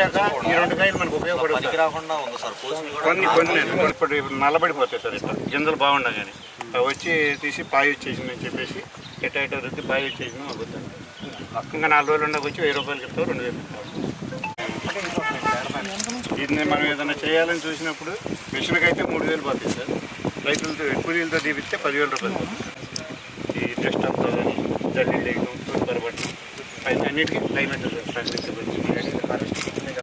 అయిపోయాక ఈ రెండు కాయలు మనకు ఉపయోగపడతాయి రాకుండా ఉంది సార్. కొన్ని కొన్ని ఇప్పుడు నల్లబడిపోతాయి సార్ ఇట్లా గింజలు బాగుండగానే అవి వచ్చి తీసి పాయి వచ్చేసిందని చెప్పేసి ఎట్ట ఎట్ట రుద్ది పాయి వచ్చేసింది అబద్ధాలు ఇంకా నాలుగు రోజులు ఉండక వచ్చి వెయ్యి రూపాయలు చెప్తావు రెండు వేలు ఇది మనం ఏదైనా చేయాలని చూసినప్పుడు మిషన్కి అయితే మూడు వేలు పోతాయి సార్. రైతులతో కూలీలతో తీపిస్తే పదివేల రూపాయలు ఈ టెస్ట్ అంతా కానీ జల్లి లేయడం తూర్పు పట్టడం పైన అన్నిటికీ క్లైమేట్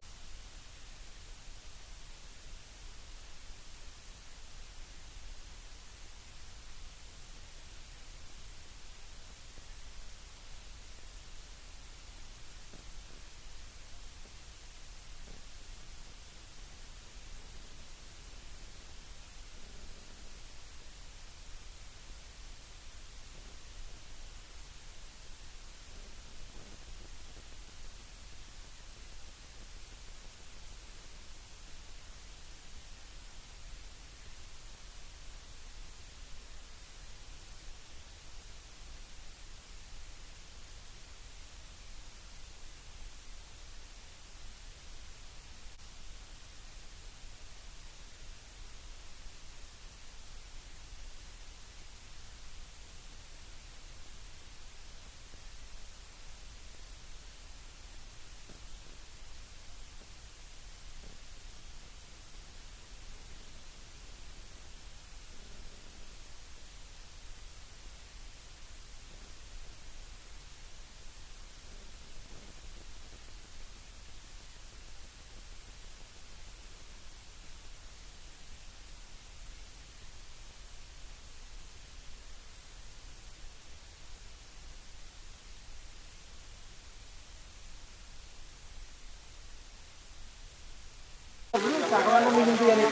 సగవన్న మిగిలిపోయాను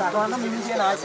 సగవన్న మిగిలిపోయాను ఆశ.